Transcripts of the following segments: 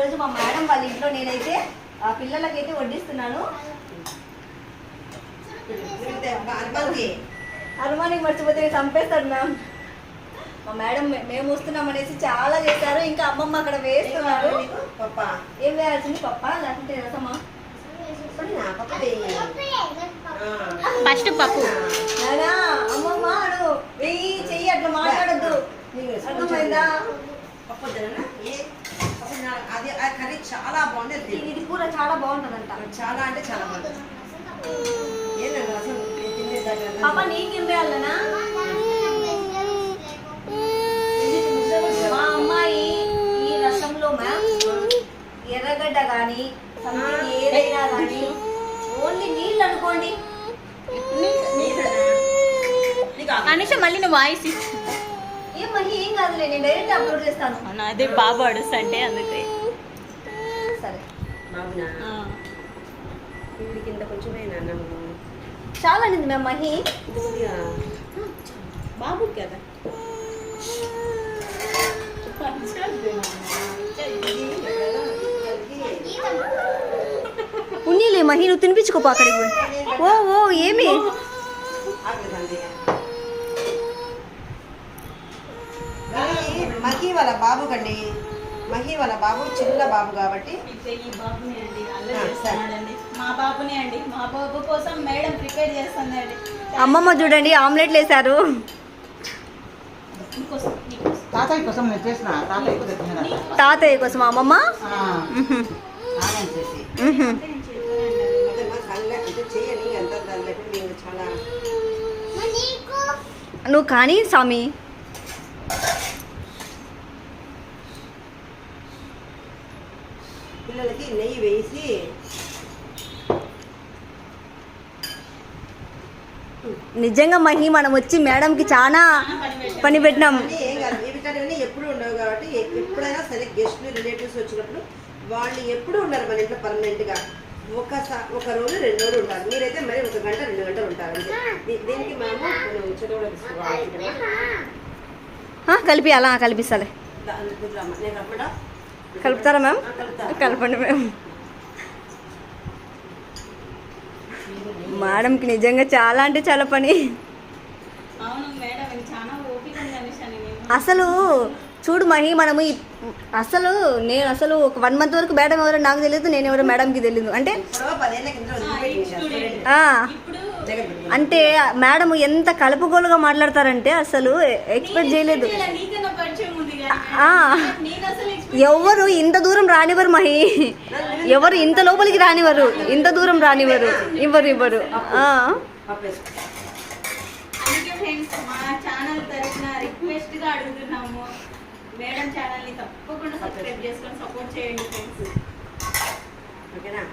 ఈరోజు మా మేడం వాళ్ళ ఇంట్లో నేనైతే ఆ పిల్లలకైతే వడ్డిస్తున్నాను. అనుమానికి మర్చిపోతే చంపేస్తాడు మ్యామ్. మా మేడం మేము వస్తున్నాం అనేసి చాలా చేశారు. ఇంకా అమ్మమ్మ అక్కడ వేస్తున్నారు. ఏం వేయాల్సింది? పప్ప లేకుంటే రసమా. ఫస్ట్ పప్పు. అమ్మమ్మ వెయ్యి చెయ్యి అట్లా మాట్లాడద్దు. అర్థమైందా? పప్పు చాలా బాగుంది ఇది- కూర చాలా బాగుంటుందంట. చాలా అంటే చాలా బాగుంది ఏంటంటే అసలు? పాప నీకేం వేయాలనా మా అమ్మాయి ఈ రసంలో మ్యామ్ ఎర్రగడ్డ కానీ సంథింగ్ ఏదైనా కానీ ఓన్లీ నీళ్ళు అనుకోండి. అనుష మళ్ళీ నువ్వు వాయిస్ ఏం మహి ఏం కాదులే నేను డైరెక్ట్ అప్లోడ్ చేస్తాను. అదే బాబు అడుస్తంటే అందుకే. సరే బాబునా ఆ. వీడి కింద కొంచెమేనా అన్నము? చాలా అనింది మ్యామ్ మహి. బాబు కదా. ఉన్నీలే మహి నువ్వు తినిపించుకోపో అక్కడికి ఓ ఓ ఏమి? మహి వాళ్ళ బాబు కండి. మహి వాళ్ళ బాబు చిన్న బాబు కాబట్టి. ఈ బాబుని అండి అల్లరి ఆ, చేస్తున్నాడండి. మా బాబుని అండి. మా బాబు కోసం మేడం ప్రిపేర్ చేస్తుందండి. అమ్మమ్మ చూడండి ఆమ్లెట్లు వేశారు. నీకోసం నీకోసం. తాతయ్య కోసం నేను చేసిన తాతయ్య కోసం తినరా? తాతయ్య కోసం అమ్మమ్మ? ఆ, మ్హూ. స్నానం చేసి. మ్హూ. అంటే నేను చేస్తానండి అంటే మా కళ్ళ అంటే చేయని అంత దాని లేకుండా నేను చాలా. నువ్వు కానీ స్వామి నిజంగా మహి మనం వచ్చి మేడంకి చాలా పని పెట్టినాం ఎప్పుడు ఉండవు కాబట్టి ఎప్పుడైనా సరే గెస్ట్లు రిలేటివ్స్ వచ్చినప్పుడు వాళ్ళు ఎప్పుడు ఉండరు మన ఇంట్లో పర్మనెంట్గా ఒకసారి ఒక రోజు రెండు రోజులు ఉంటారు మీరైతే మరి ఒక గంట రెండు గంటలు ఉంటారు దీనికి మనము ఆ, కలిపి అలా కలిపిస్తాలే కలుపుతారా మ్యామ్. కలపండి మ్యామ్ మేడంకి నిజంగా చాలా అంటే చాలా పని. అసలు చూడు మహి మనము అసలు నేను అసలు ఒక వన్ మంత్ వరకు మేడం ఎవరో నాకు తెలియదు నేను ఎవరో మేడంకి తెలియదు. అంటే. అంటే మేడం ఎంత కలుపుగోలుగా మాట్లాడతారంటే అసలు ఎక్స్పెక్ట్ చేయలేదు. ఎవరు ఇంత దూరం రానివ్వరు మహి. ఎవరు ఇంత లోపలికి రానివ్వరు. ఇంత దూరం రానివ్వరు. ఇవ్వరు ఇవ్వరు. ఆ. పప్పు వేసుకో. అందుకే ఫ్రెండ్స్ మా ఛానల్ తరఫున రిక్వెస్ట్గా అడుగుతున్నాము. మేడం ఛానల్ని తప్పకుండా సబ్స్క్రైబ్ చేసుకొని సపోర్ట్ చేయండి ఫ్రెండ్స్ ఓకేనా?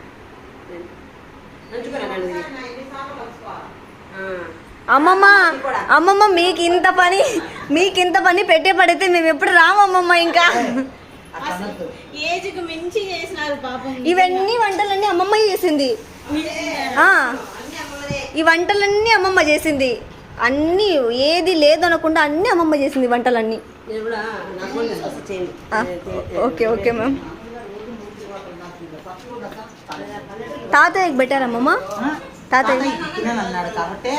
అమ్మమ్మ అమ్మమ్మ మీకు ఇంత పని మీకు ఇంత పని పెట్టే పడితే మేము ఎప్పుడు రామమ్మమ్మ ఇంకా అట్లా అనొద్దు. ఏజ్కు మించి చేసినారు పాపం ఇవన్నీ వంటలన్నీ అమ్మమ్మ చేసింది. ఈ వంటలన్నీ అమ్మమ్మ చేసింది అన్నీ ఏది లేదనకుండా అన్నీ అమ్మమ్మ చేసింది వంటలన్నీ ఓకే ఓకే మ్యామ్ తాతయ్యకి పెట్టారమ్మమ్మ? తాతయ్య కాబట్టి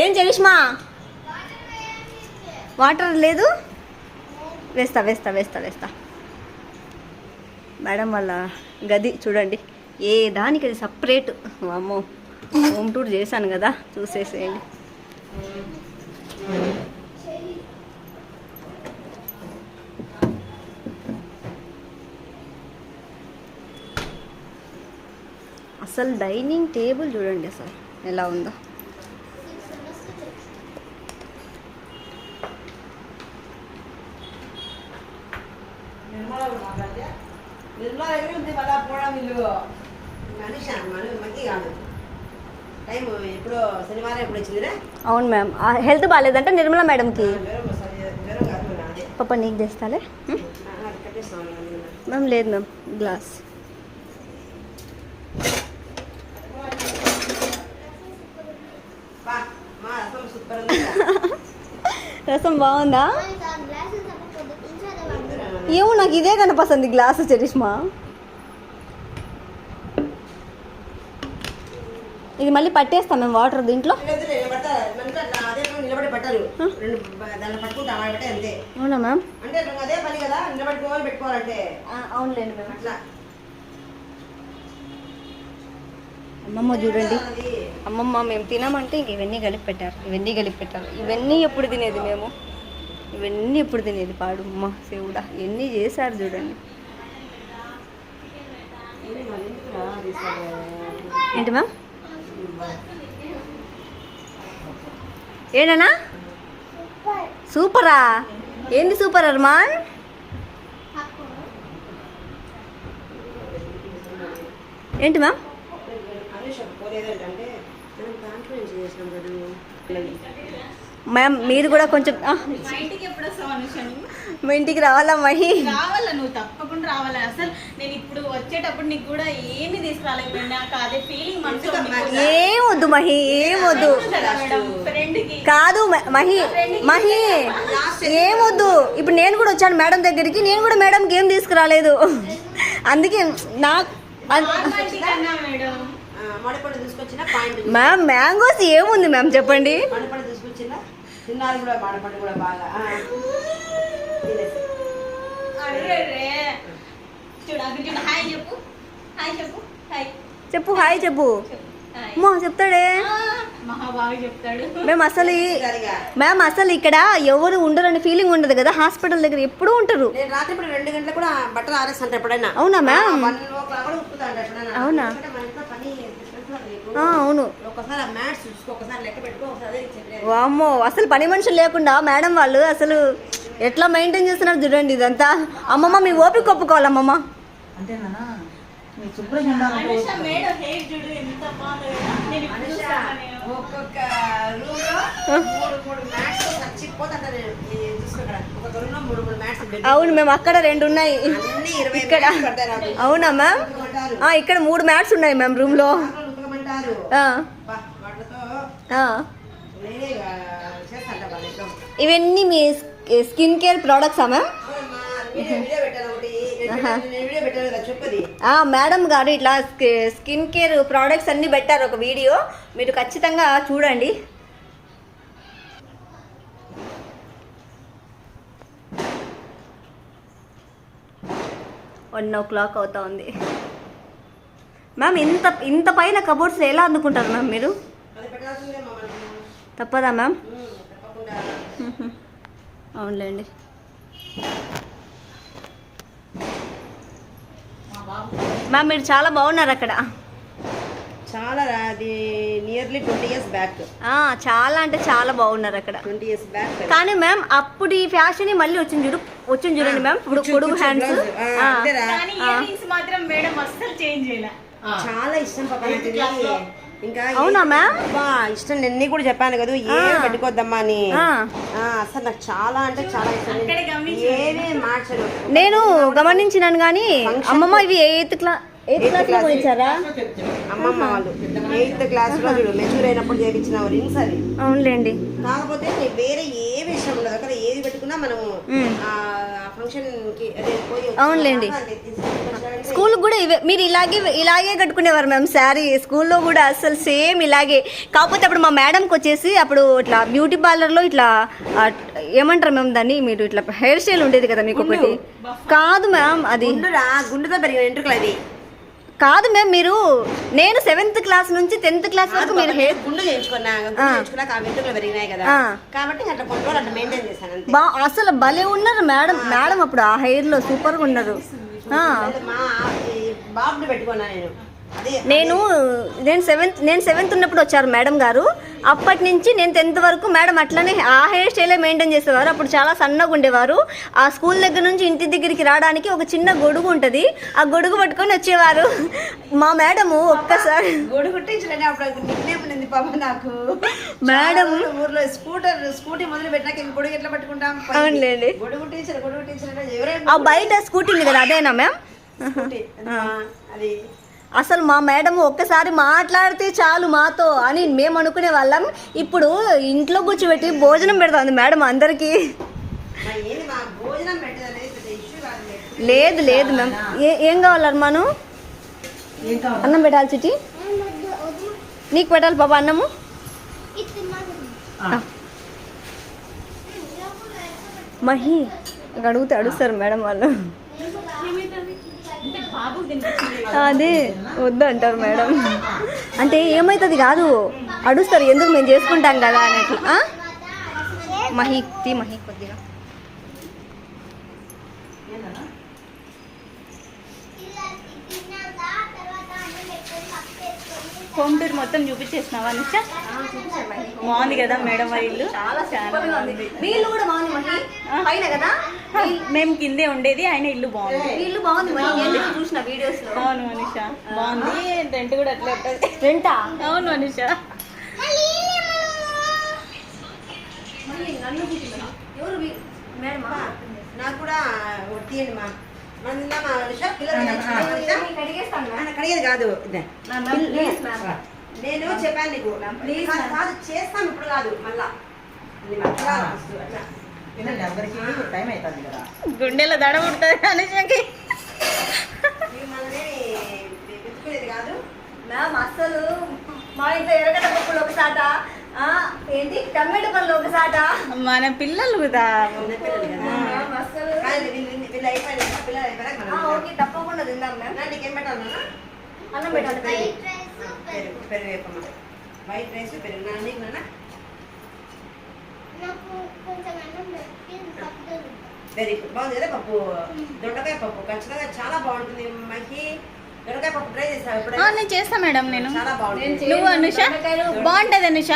ఏం చరిష్మా వాటర్ లేదు? వేస్తా వేస్తా వేస్తా వేస్తా. మేడం వాళ్ళ గది చూడండి. ఏ దానికి అది సపరేట్? అమ్మో హోమ్ టూర్ చేశాను కదా చూసేసేయండి. అసలు డైనింగ్ టేబుల్ చూడండి అసలు ఎలా ఉందో. అవును మ్యామ్. హెల్త్ బాగాలేదంటే నిర్మలా మేడంకి. పాప నీకు తెస్తాలే? మ్యామ్ లేదు మ్యామ్ గ్లాస్ బా మా రసం బాగుందా? ఏమో నాకు ఇదే కనిపిస్తుంది గ్లాసు చరిష్మా. ఇది మళ్ళీ పట్టేస్తాం మేము వాటర్ దీంట్లో. లేకపోతే నేను పడతా, మనతో అట్లా అదే పని నిలబడి పట్టారు రెండు బ- దాన్ని పట్టుకుంటా ఆడబట్టే అంతే అవునా మ్యామ్ అంటే నువ్వు అదే పని కదా నిలబడుకోవాలి పెట్టుకోవాలంటే అవునులేండి మ్యామ్ అట్లా అమ్మమ్మ చూడండి. అమ్మమ్మ మేము తినమంటే ఇంక ఇవన్నీ కలిపి పెట్టారు. ఇవన్నీ కలిపి పెట్టారు. ఇవన్నీ ఎప్పుడు తినేది మేము? ఇవన్నీ ఎప్పుడు తినేది? పాడు అమ్మ శివుడా ఇవన్నీ చేశారు చూడండి. ఏంటి మ్యామ్? ఏడనా సూపరా? ఏంది సూపర్ అర్మాన్? ఏంటి మ్యామ్ అనుష పోలేదేంటంటే మనం దాంట్లో నుంచి చేసినాం కదా మ్యామ్ మీరు కూడా కొంచెం మా ఇంటికి ఎప్పుడు వస్తావు అనుష నువ్వు? మా ఇంటికి రావాలా మహి రావాలా నువ్వు తప్పకుండా రావాలా. అసలు నేను ఇప్పుడు వచ్చేటప్పుడు నీకు కూడా ఏమి తీసుకురాలేకపోయినా. నాకు అదే ఫీలింగ్ మనసులో ఉండిపోయింది. ఏం వద్దు మహి ఏం వద్దు. కదా మహి మహి ఏం వద్దు. ఇప్పుడు నేను కూడా వచ్చాను మేడం దగ్గరికి. నేను కూడా మేడంకి ఏం తీసుకురాలేదు. అందుకే నాకు మేడం. మడిపడి తీసుకొచ్చిన పాయింట్ మ్యామ్ మ్యాంగోస్ ఏముంది మ్యామ్ చెప్పండి? మడిపడి తీసుకొచ్చిన. తిన్నారు కూడా మడపడి కూడా బాగా. చెప్పు. హాయ్ చెప్పు. అమ్మో చెప్తాడే? మేము అసలు. మ్యామ్ అసలు ఇక్కడ ఎవరు ఉండరని ఫీలింగ్ ఉండదు కదా హాస్పిటల్ దగ్గర ఎప్పుడూ ఉంటారు. నేను రాత్రి ఇప్పుడు రెండు గంటలకు కూడా బట్టలు ఆరేస్తాను ఎప్పుడైనా. అవునా మ్యామ్? అవునా? అవును. వామ్మో అసలు పని మనుషులు లేకుండా మేడం వాళ్ళు అసలు ఎట్లా మెయింటైన్ చేస్తున్నారు చూడండి ఇదంతా. అమ్మమ్మ మీ ఓపిక ఒప్పుకోవాలి అమ్మమ్మ? అవును మేము అక్కడ రెండు ఉన్నాయి. ఇక్కడ అవునా మ్యామ్? ఇక్కడ మూడు మ్యాట్స్ ఉన్నాయి మ్యామ్ రూమ్ ఇవన్నీ మీ స్కిన్ కేర్ ప్రోడక్ట్సా మ్యామ్? మేడం గారు ఇట్లా స్కి- స్కిన్ కేర్ ప్రోడక్ట్స్ అన్ని పెట్టారు ఒక వీడియో. మీరు ఖచ్చితంగా చూడండి. వన్ ఓ క్లాక్ అవుతా ఉంది మ్యామ్ ఇంత ఇంత పైన కబోర్డ్స్ ఎలా అందుకుంటారు మ్యామ్ మీరు. తప్పదా మ్యామ్? అవునులేండి. మ్యామ్ మీరు చాలా బాగున్నారు అక్కడ. చాలా అది నియర్లీ ట్వంటీ ఇయర్స్ బ్యాక్ ఆ, చాలా అంటే చాలా బాగున్నారు అక్కడ. ట్వంటీ ఇయర్స్ బ్యాక్ కానీ మ్యామ్ అప్పుడు ఈ ఫ్యాషన్ మళ్ళీ వచ్చింది చూడు వచ్చింది చూడండి మ్యామ్. ఇప్పుడు పొడుగు హ్యాండ్స్ మాత్రం మేడం అస్సలు చేంజ్ చేయలే. చాలా ఇష్టం పాప. ఇంకా అవునా మ్యామ్? ఇష్టం నిన్నీ కూడా చెప్పాను కదా ఏం పెట్టుకోద్దమ్మా అని. ఆ. ఆ, అసలు నాకు చాలా అంటే చాలా ఇష్టం. నేను అక్కడే గమనించాను. ఏమీ మార్చను. నేను గమనించినాను కానీ అమ్మమ్మ ఇవి ఎయిత్ క్లా ఎయిత్ క్లాస్ కొనిచ్చారా? అమ్మమ్మ వాళ్ళు. ఎయిత్ క్లాస్లో చూడు మెచ్యూర్ అయినప్పుడు చేయించిన రింగ్స్ అవి అవునులేండి. కాకపోతే వేరే ఏమి ఇష్టం ఉండదు. అక్కడ ఏది పెట్టుకున్నా మనము. ఆ ఫంక్షన్కి పోయి అవునులేండి. స్కూల్ కూడా ఇవే మీరు ఇలాగే ఇలాగే కట్టుకునేవారు మ్యామ్ శారీ. స్కూల్లో కూడా అసలు సేమ్ ఇలాగే. కాకపోతే అప్పుడు మా మేడంకి వచ్చేసి అప్పుడు ఇట్లా బ్యూటీ పార్లర్లో ఇట్లా ఏమంటారు మ్యామ్ దాన్ని? మీరు ఇట్లా హెయిర్ స్టైల్ ఉండేది కదా మీకు ఒకటి? కాదు మ్యామ్ అది. గుండుతో పెరిగిన అది కాదు మ్యామ్ మీరు నేను సెవెంత్ క్లాస్ నుంచి టెన్త్ క్లాస్ వరకు మీరు హెయిర్ గుండు చేయించుకున్నా. అసలు భలే ఉన్నారు మేడం. మేడం అప్పుడు ఆ హెయిర్లో సూపర్గా ఉన్నారు. బాబుని పెట్టుకున్నా నేను. నేను సెవెంత్ నేను సెవెంత్ ఉన్నప్పుడు వచ్చారు మేడం గారు. అప్పటి నుంచి నేను టెన్త్ వరకు మేడం అట్లనే ఆ హెయిర్ స్టైలే మెయింటైన్ చేసేవారు. అప్పుడు చాలా సన్నగా ఉండేవారు. ఆ స్కూల్ దగ్గర నుంచి ఇంటి దగ్గరికి రావడానికి ఒక చిన్న గొడుగు ఉంటుంది. ఆ గొడుగు పట్టుకొని వచ్చేవారు. మా మేడము ఒక్కసారి గొడుగు నాకు. మేడం. ఊర్లో స్కూటర్ స్కూటీ మొదలు పెట్టినాక గొడుగు ఎట్లా పట్టుకుంటాం. అవునులేండి. గొడుగు గొడుగు ఎవరైనా బయట స్కూటీ ఉంది కదా అదేనా మ్యామ్? అది అసలు మా మేడం ఒక్కసారి మాట్లాడితే చాలు మాతో అని మేము అనుకునే వాళ్ళం. ఇప్పుడు ఇంట్లో కూర్చోబెట్టి భోజనం పెడుతుంది మేడం అందరికీ. లేదు. లేదు మ్యామ్. ఏ ఏం కావాలి అర్మాను? అన్నం పెట్టాలి చిటి నీకు పెట్టాలి పాప అన్నము? మహి అడిగితే అడుస్తారు మేడం వాళ్ళు. అదే. వద్దు అంటారు మేడం. అంటే ఏమవుతుంది కాదు. అడుస్తారు ఎందుకు మేము చేసుకుంటాం కదా అన్నట్లు ఆ? మహి తీ మహి కొద్దిగా. హోమ్ టూర్ మొత్తం చూపించేసినావా నిషా బాగుంది కదా మేడం వాళ్ళ. ఇల్లు వీళ్ళు కూడా బాగుంది కదా? మేము కిందే ఉండేది ఆయన ఇల్లు బాగుంది. వీళ్ళు బాగుంది చూసిన వీడియోస్లో అవును మనీష బాగుంది. రెంట్ కూడా అట్లా రెంటా? అవును మనీష. నన్ను నాకు కూడా తీయండి మా కడిగేది కాదు. నేను చెప్పాను నీకు. ప్లీజ్ కాదు, మ్యామ్. కాదు చేస్తాం ఇప్పుడు కాదు. మళ్ళా గుండెలో దడ ఉంటుంది అనుషకి కాదు. మ్యామ్ అసలు మా ఇంట్లో ఎరగడ్డ పప్పులు ఒకసాట ఆ, ఏంటి? టమాటో పళ్ళు ఒకసాట మన పిల్లలు కదా. అసలు కానీ వీళ్ళు వీళ్ళు- వీళ్ళు అయిపోయిన పిల్లలు అయిపోయినాక ఆ, మనం ఓకే తప్పకుండా తిందాం మ్యామ్. నా నీకేం పెట్టాలి నాన్న? అన్నం పెట్టాలి. పెరుగు. పెరుగు. పెరుగు వేపమ్మ. వైట్ రైస్ పెరుగు. నా నీకు నాన్న? వెరీ గుడ్ బాగుంది కదా పప్పు? దొండకాయ పప్పు ఖచ్చితంగా చాలా బాగుంటుంది. మహి దొండకాయ పప్పు ట్రై చేసావు ఆ, ఎప్పుడైనా నేను చేస్తా మేడం నేను. చాలా బాగుంటుంది. నేను నువ్వు అనుష? బాగుంటది అనుష.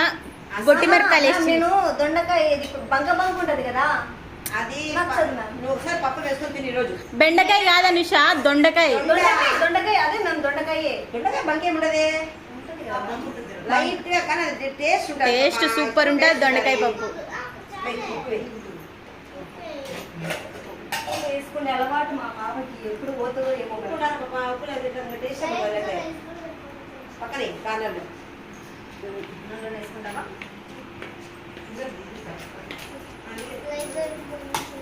గొట్టి మిరపకాయలు వేసి. నేను దొండకాయ బంక బంక ఉంటది కదా? బెండకాయ కాదు అనుష దొండకాయ. దొండకాయ దొండకాయ అదే మ్యామ్ దొండకాయే. దొండకాయ బంకేం ఉండదే. టేస్ట్ సూపర్ ఉంటుంది దొండకాయ. పప్పు. వేసుకునే అలవాటు మా పాపకి ఎప్పుడు పోతుందో ఏమో. ఉండాలి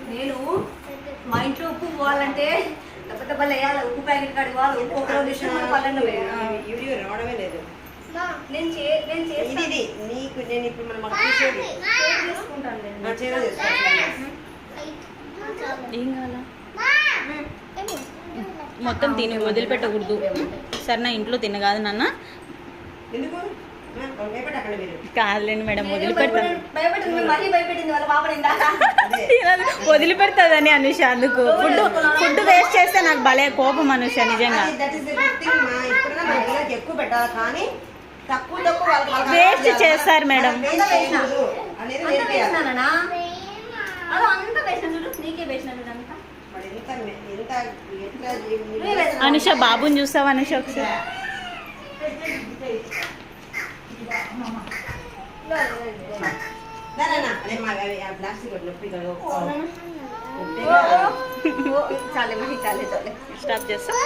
నేను మా ఇంట్లో ఉప్పు పోవాలంటే దెబ్బ దెబ్బలు వేయాలి. ఉప్పు ప్యాకెట్ కాడి పోవాలి. ఉప్పు ఒక రోజు పల్లెండు. వీడియో రావడమే లేదు. నేను చే నేను ఇది చేస్తాను. ఇది నీకు నేను ఇప్పుడు మనం మాకు చూసేది చేసుకుంటాను నేను. ఏం కావాలా? మొత్తం తిని వదిలిపెట్టకూడదు. సరే నా ఇంట్లో తినగాదు నాన్న. ఎందుకు ఆ, భయపడి అక్కడ మీరు కాదులేండి మేడం వదిలిపెడతాను వదిలిపెడతాదని అనుష అందుకు. ఫుడ్ ఫుడ్ వేస్ట్ చేస్తే నాకు భలే కోపం అనుష నిజంగా. ఎక్కువ పెట్టాలి? కానీ అలవాటు చేస్తారు మేడం. అనుష బాబుని చూస్తావా అనుష ఒకసారి? స్టాప్ చేస్తా